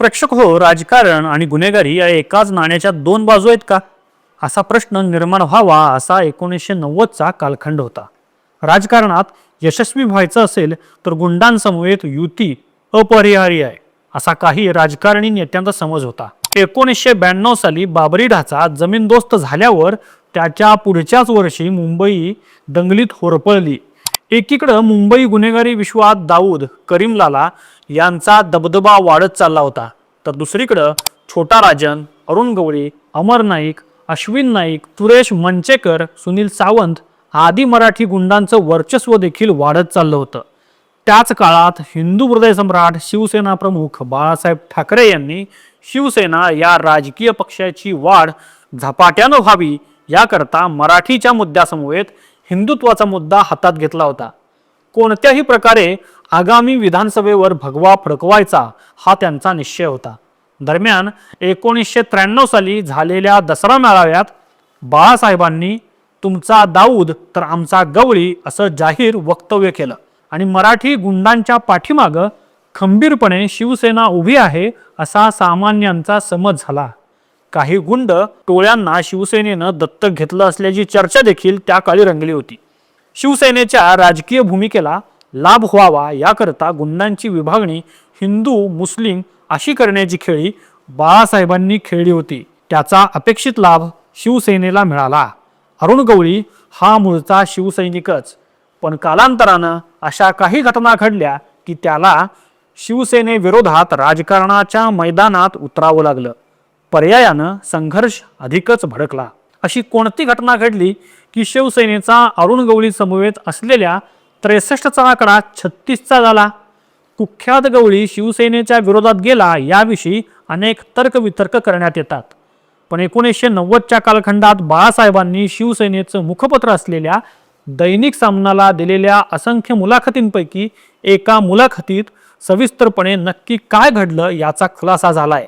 प्रेक्षक हो राजकारण आणि गुन्हेगारी या एकाच नाण्याच्या दोन बाजू आहेत का? असा प्रश्न निर्माण व्हावा असा एकोणीसशे नव्वदचा कालखंड होता. राजकारणात यशस्वी व्हायचं असेल तर गुंडांसमवेत युती अपरिहार्य आहे असा काही राजकारणी नेत्यांचा समज होता. एकोणीसशे ब्याण्णव साली बाबरी ढाचा जमीनदोस्त झाल्यावर त्याच्या पुढच्याच वर्षी मुंबई दंगलीत होरपळली. एकीकडं मुंबई गुन्हेगारी विश्वात दाऊद करीमलाला यांचा दबदबा वाढत चालला होता. तर दुसरीकडं छोटा राजन अरुण गवळी अमर नाईक अश्विन नाईक सुरेश मंचेकर सुनील सावंत आदी मराठी गुंडांचं वर्चस्व देखील वाढत चाललं होतं. त्याच काळात हिंदू हृदय सम्राट शिवसेना प्रमुख बाळासाहेब ठाकरे यांनी शिवसेना या राजकीय पक्षाची वाढ झपाट्यानं व्हावी याकरता मराठीच्या मुद्द्यासमवेत हिंदुत्वाचा मुद्दा हातात घेतला होता. कोणत्याही प्रकारे आगामी विधानसभेवर भगवा फडकवायचा हा त्यांचा निश्चय होता. दरम्यान एकोणीसशे त्र्याण्णव साली झालेल्या दसरा मेळाव्यात बाळासाहेबांनी तुमचा दाऊद तर आमचा गवळी असं जाहीर वक्तव्य केलं आणि मराठी गुंडांच्या पाठीमागं खंबीरपणे शिवसेना उभी आहे असा सामान्यांचा समज झाला. काही गुंड टोळ्यांना शिवसेनेनं दत्तक घेतलं असल्याची चर्चा देखील त्या काळी रंगली होती. शिवसेनेच्या राजकीय भूमिकेला लाभ व्हावा याकरता गुंडांची विभागणी हिंदू मुस्लिम अशी करण्याची खेळी बाळासाहेबांनी खेळली होती. त्याचा अपेक्षित लाभ शिवसेनेला मिळाला. अरुण गवळी हा मूळचा शिवसैनिकच. पण कालांतरानं अशा काही घटना घडल्या की त्याला शिवसेनेविरोधात राजकारणाच्या मैदानात उतरावं लागलं. पर्यायानं संघर्ष अधिकच भडकला. अशी कोणती घटना घडली की शिवसेनेचा अरुण गवळी समवेत असलेल्या त्रेसष्टचा आकडा छत्तीसचा झाला? कुख्यात गवळी शिवसेनेच्या विरोधात गेला याविषयी अनेक तर्कवितर्क करण्यात येतात. पण एकोणीसशे नव्वदच्या कालखंडात बाळासाहेबांनी शिवसेनेचं मुखपत्र असलेल्या दैनिक सामनाला दिलेल्या असंख्य मुलाखतींपैकी एका मुलाखतीत सविस्तरपणे नक्की काय घडलं याचा खुलासा झालाय.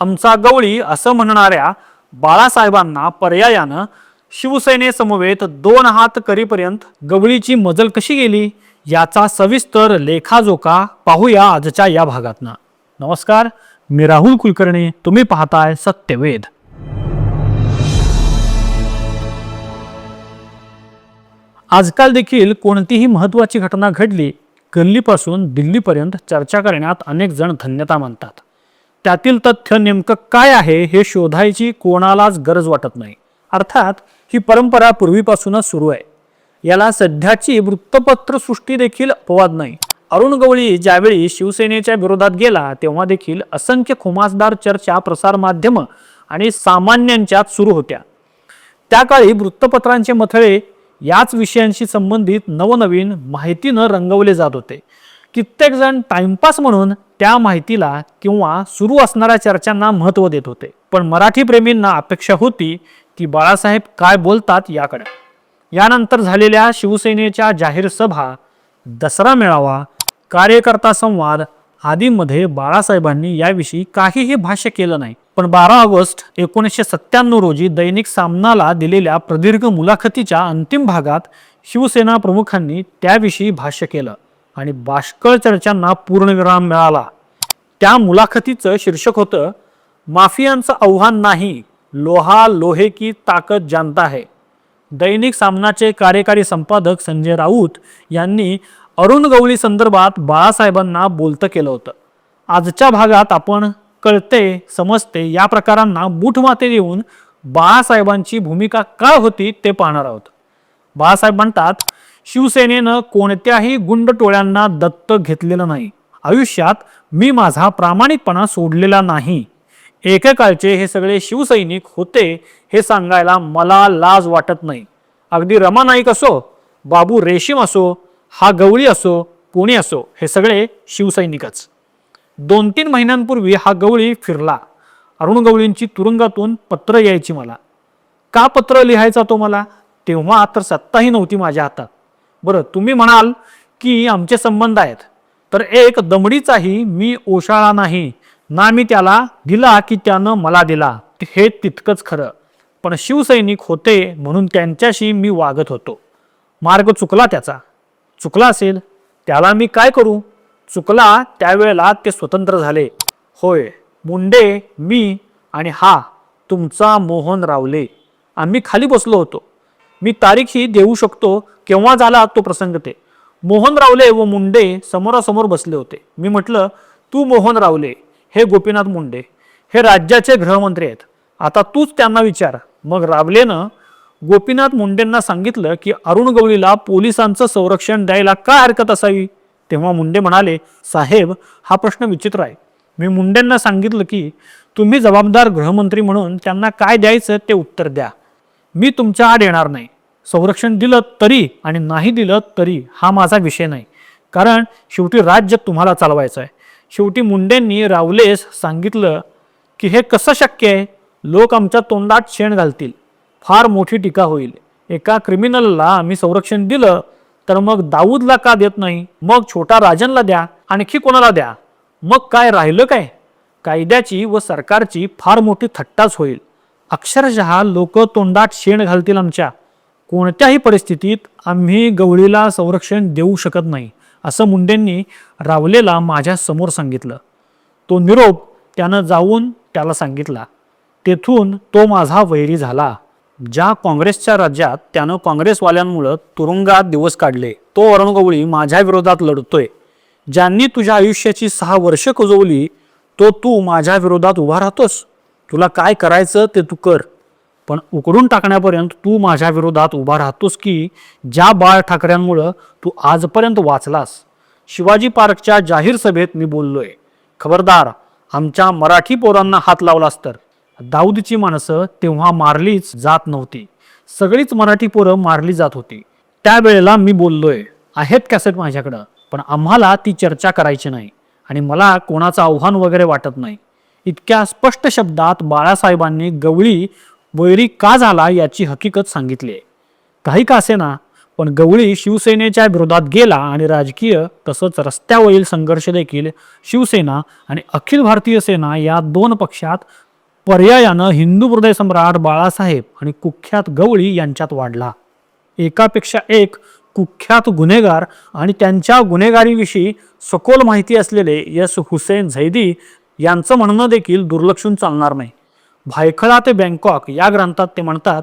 आमचा गवळी असं म्हणणाऱ्या बाळासाहेबांना पर्यायानं शिवसेनेसमवेत दोन हात करीपर्यंत गवळीची मजल कशी गेली याचा सविस्तर लेखाजोखा पाहूया आजच्या या भागातनं. नमस्कार मी राहुल कुलकर्णी तुम्ही पाहताय सत्यवेद आजकाल देखील कोणतीही महत्त्वाची घटना घडली गल्लीपासून दिल्लीपर्यंत चर्चा करण्यात अनेक जण धन्यता मानतात. त्यातील तथ्य नेमकं काय आहे हे शोधायची कोणालाच गरज वाटत नाही. अर्थात ही परंपरा पूर्वीपासूनच सुरू आहे. याला सध्याची वृत्तपत्र सृष्टी देखील अपवाद नाही. अरुण गवळी ज्यावेळी शिवसेनेच्या विरोधात गेला तेव्हा देखील असंख्य खुमासदार चर्चा प्रसारमाध्यमं आणि सामान्यांच्यात सुरू होत्या. त्या काळी वृत्तपत्रांचे मथळे याच विषयांशी संबंधित नवनवीन माहितीनं रंगवले जात होते. कित्येक जण टाइमपास म्हणून त्या माहितीला किंवा सुरू असणाऱ्या चर्चांना महत्त्व देत होते. पण मराठी प्रेमींना अपेक्षा होती की बाळासाहेब काय बोलतात याकडे. यानंतर झालेल्या शिवसेनेच्या जाहीर सभा दसरा मेळावा कार्यकर्ता संवाद आदींमध्ये बाळासाहेबांनी याविषयी काहीही भाष्य केलं नाही. पण बारा ऑगस्ट एकोणीसशे सत्त्याण्णव रोजी दैनिक सामनाला दिलेल्या प्रदीर्घ मुलाखतीच्या अंतिम भागात शिवसेना प्रमुखांनी त्याविषयी भाष्य केलं. आणि बाष्कळ चर्चांना पूर्णविराम मिळाला. त्या मुलाखतीचं शीर्षक होतं माफियांचं आव्हान नाही लोहा लोहे की ताकद जानता है दैनिक सामनाचे कार्यकारी संपादक संजय राऊत यांनी अरुण गवळी संदर्भात बाळासाहेबांना बोलतं केलं होतं. आजच्या भागात आपण कळते समजते या प्रकारांना मूठमाते देऊन बाळासाहेबांची भूमिका काय होती ते पाहणार आहोत. बाळासाहेब म्हणतात शिवसेनेनं कोणत्याही गुंड टोळ्यांना दत्तक घेतलेलं नाही. आयुष्यात मी माझा प्रामाणिकपणा सोडलेला नाही. एकेकाळचे हे सगळे शिवसैनिक होते हे सांगायला मला लाज वाटत नाही. अगदी रमा नाईक असो बाबू रेशीम असो हा गवळी असो पुणे असो हे सगळे शिवसैनिकच. दोन तीन महिन्यांपूर्वी हा गवळी फिरला. अरुण गवळींची तुरुंगातून पत्र यायची मला. का पत्र लिहायचा तो मला? तेव्हा तर सत्ताही नव्हती माझ्या हातात. बरं तुम्ही म्हणाल की आमचे संबंध आहेत. तर एक दमडीचाही मी ओशाळा नाही. ना मी त्याला दिला की त्यानं मला दिला. हे तितकंच खरं. पण शिवसैनिक होते म्हणून त्यांच्याशी मी वागत होतो. मार्ग चुकला त्याचा. चुकला असेल त्याला मी काय करू? चुकला त्यावेळेला ते स्वतंत्र झाले. होय मुंडे मी आणि हा तुमचा मोहन रावले. आम्ही खाली बसलो होतो. मी तारीखही देऊ शकतो केव्हा झाला तो प्रसंग ते? मोहन रावले व मुंडे समोरासमोर बसले होते. मी म्हटलं तू मोहन रावले हे गोपीनाथ मुंडे हे राज्याचे गृहमंत्री आहेत. आता तूच त्यांना विचार. मग रावलेनं गोपीनाथ मुंडेंना सांगितलं की अरुण गवळीला पोलिसांचं संरक्षण द्यायला काय हरकत असावी? तेव्हा मुंडे म्हणाले साहेब हा प्रश्न विचित्र आहे. मी मुंडेंना सांगितलं की तुम्ही जबाबदार गृहमंत्री म्हणून त्यांना काय द्यायचं ते उत्तर द्या. मी तुमच्या आड येणार नाही. संरक्षण दिलं तरी आणि नाही दिलं तरी हा माझा विषय नाही. कारण शेवटी राज्य तुम्हाला चालवायचं आहे शेवटी मुंडेंनी रावलेस सांगितलं की हे कसं शक्य आहे? लोक आमच्या तोंडात शेण घालतील. फार मोठी टीका होईल. एका क्रिमिनलला आम्ही संरक्षण दिलं तर मग दाऊदला का देत नाही? मग छोटा राजनला द्या. आणखी कोणाला द्या? मग काय राहिलं काय? कायद्याची व सरकारची फार मोठी थट्टाच होईल. अक्षरशः लोक तोंडात शेण घालतील आमच्या. कोणत्याही परिस्थितीत आम्ही गवळीला संरक्षण देऊ शकत नाही असं मुंडेंनी रावलेला माझ्यासमोर सांगितलं. तो निरोप त्यानं जाऊन त्याला सांगितला. तेथून तो माझा वैरी झाला. ज्या काँग्रेसच्या राज्यात त्यानं काँग्रेसवाल्यांमुळं तुरुंगात दिवस काढले तो अरुण गवळी माझ्या विरोधात लढतोय. ज्यांनी तुझ्या आयुष्याची सहा वर्ष कुजवली तो तू माझ्या विरोधात उभा राहतोस. तुला काय करायचं ते तू कर. पण उकडून टाकण्यापर्यंत तू माझ्या विरोधात उभा राहतोस की ज्या बाळ ठाकऱ्यांमुळं तू आजपर्यंत वाचलास? शिवाजी पार्कच्या जाहीर सभेत मी बोललोय खबरदार आमच्या मराठी पोरांना हात लावलास तर. दाऊदची माणसं तेव्हा मारलीच जात नव्हती. सगळीच मराठी पोरं मारली जात होती. त्यावेळेला मी बोललोय आहेत कॅसेट माझ्याकडं पण आम्हाला ती चर्चा करायची नाही आणि मला कोणाचं आव्हान वगैरे वाटत नाही. इतक्या स्पष्ट शब्दात बाळासाहेबांनी गवळी वैरी का झाला याची हकीकत सांगितली आहे. काही का असेना पण गवळी शिवसेनेच्या विरोधात गेला आणि राजकीय तसंच रस्त्यावरील संघर्ष देखील शिवसेना आणि अखिल भारतीय सेना या दोन पक्षात पर्यायानं हिंदू हृदय सम्राट बाळासाहेब आणि कुख्यात गवळी यांच्यात वाढला. एकापेक्षा एक कुख्यात गुन्हेगार आणि त्यांच्या गुन्हेगारीविषयी सखोल माहिती असलेले यस हुसेन झैदी यांचं म्हणणं देखील दुर्लक्षून चालणार नाही. भायखळा ते बँकॉक या ग्रंथात ते म्हणतात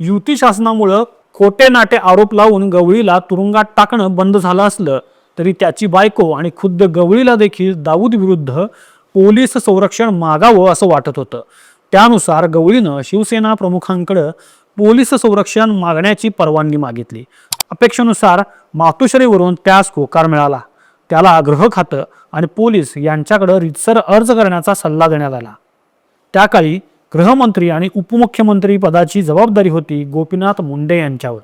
युती शासनामुळं खोटे नाटे आरोप लावून गवळीला तुरुंगात टाकणं बंद झालं असलं तरी त्याची बायको आणि खुद्द गवळीला देखील दाऊद विरुद्ध पोलीस संरक्षण मागावं असं वाटत होतं. त्यानुसार गवळीनं शिवसेना प्रमुखांकडं पोलीस संरक्षण मागण्याची परवानगी मागितली. अपेक्षेनुसार मातोश्रीवरून त्यास होकार मिळाला. त्याला गृह खातं आणि पोलीस यांच्याकडं रितसर अर्ज करण्याचा सल्ला देण्यात आला. त्या काळी गृहमंत्री आणि उपमुख्यमंत्री पदाची जबाबदारी होती गोपीनाथ मुंडे यांच्यावर.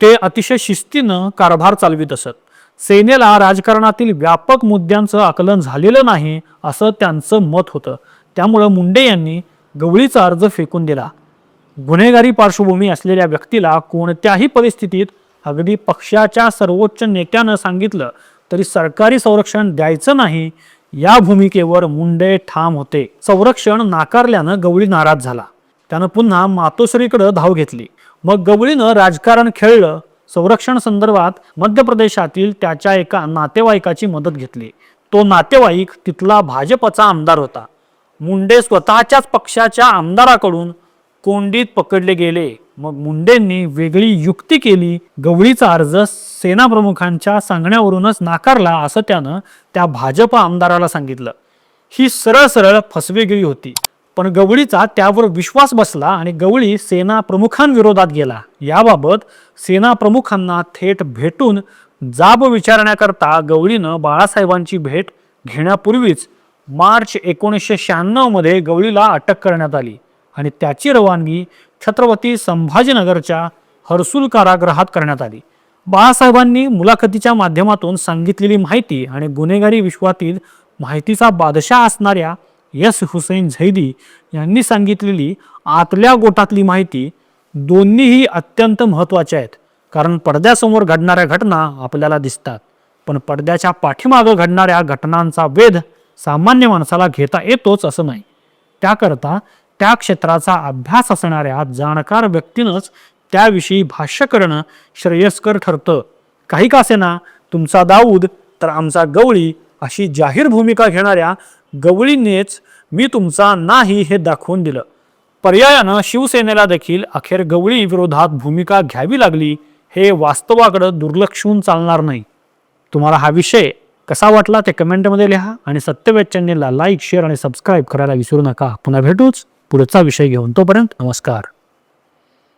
ते अतिशय शिस्तीनं कारभार चालवित असत. सेनेला राजकारणातील व्यापक मुद्द्यांचं आकलन झालेलं नाही असं त्यांचं मत होतं. त्यामुळं मुंडे यांनी गवळीचा अर्ज फेकून दिला. गुन्हेगारी पार्श्वभूमी असलेल्या व्यक्तीला कोणत्याही परिस्थितीत अगदी पक्षाच्या सर्वोच्च नेत्यानं सांगितलं तरी सरकारी संरक्षण द्यायचं नाही या भूमिकेवर मुंडे ठाम होते. संरक्षण नाकारल्यानं गवळी नाराज झाला. त्यानं पुन्हा मातोश्रीकडे धाव घेतली. मग गवळीनं राजकारण खेळलं. संरक्षण संदर्भात मध्य प्रदेशातील त्याच्या एका नातेवाईकाची मदत घेतली. तो नातेवाईक तिथला भाजपचा आमदार होता. मुंडे स्वतःच्याच पक्षाच्या आमदाराकडून कोंडीत पकडले गेले. मग मुंडेंनी वेगळी युक्ती केली. गवळीचा अर्ज सेनाप्रमुखांच्या सांगण्यावरूनच नाकारला असं त्यानं त्या भाजप आमदाराला सांगितलं. ही सरळ सरळ फसवेगिरी होती पण गवळीचा त्यावर विश्वास बसला आणि गवळी सेना प्रमुखांविरोधात गेला. याबाबत सेना प्रमुखांना थेट भेटून जाब विचारण्याकरता गवळीनं बाळासाहेबांची भेट घेण्यापूर्वीच मार्च एकोणीसशे शहाण्णवमध्ये गवळीला अटक करण्यात आली आणि त्याची रवानगी छत्रपती संभाजीनगरच्या हर्सुल कारागृहात करण्यात आली. बाळासाहेबांनी मुलाखतीच्या माध्यमातून सांगितलेली माहिती आणि गुन्हेगारी विश्वातील माहितीचा बादशाह असणाऱ्या यस हुसेन झैदी यांनी सांगितलेली आतल्या गोटातली माहिती दोन्हीही अत्यंत महत्त्वाच्या आहेत. कारण पडद्यासमोर घडणाऱ्या घटना आपल्याला दिसतात. पण पडद्याच्या पाठीमागं घडणाऱ्या घटनांचा वेध सामान्य माणसाला घेता येतोच असं नाही. त्याकरता त्या क्षेत्राचा अभ्यास असणाऱ्या जाणकार व्यक्तीनंच त्याविषयी भाष्य करणं श्रेयस्कर ठरतं. काही का असेना तुमचा दाऊद तर आमचा गवळी अशी जाहीर भूमिका घेणाऱ्या गवळीनेच मी तुमचा नाही हे दाखवून दिलं. पर्यायानं शिवसेनेला देखील अखेर गवळी विरोधात भूमिका घ्यावी लागली हे वास्तवाकडं दुर्लक्षून चालणार नाही. तुम्हाला हा विषय कसा वाटला ते कमेंटमध्ये लिहा आणि सत्यवेद चॅनेलला लाईक शेअर आणि सबस्क्राईब करायला विसरू नका. पुन्हा भेटूच. पुढचा विषय घेऊन तोपर्यंत नमस्कार.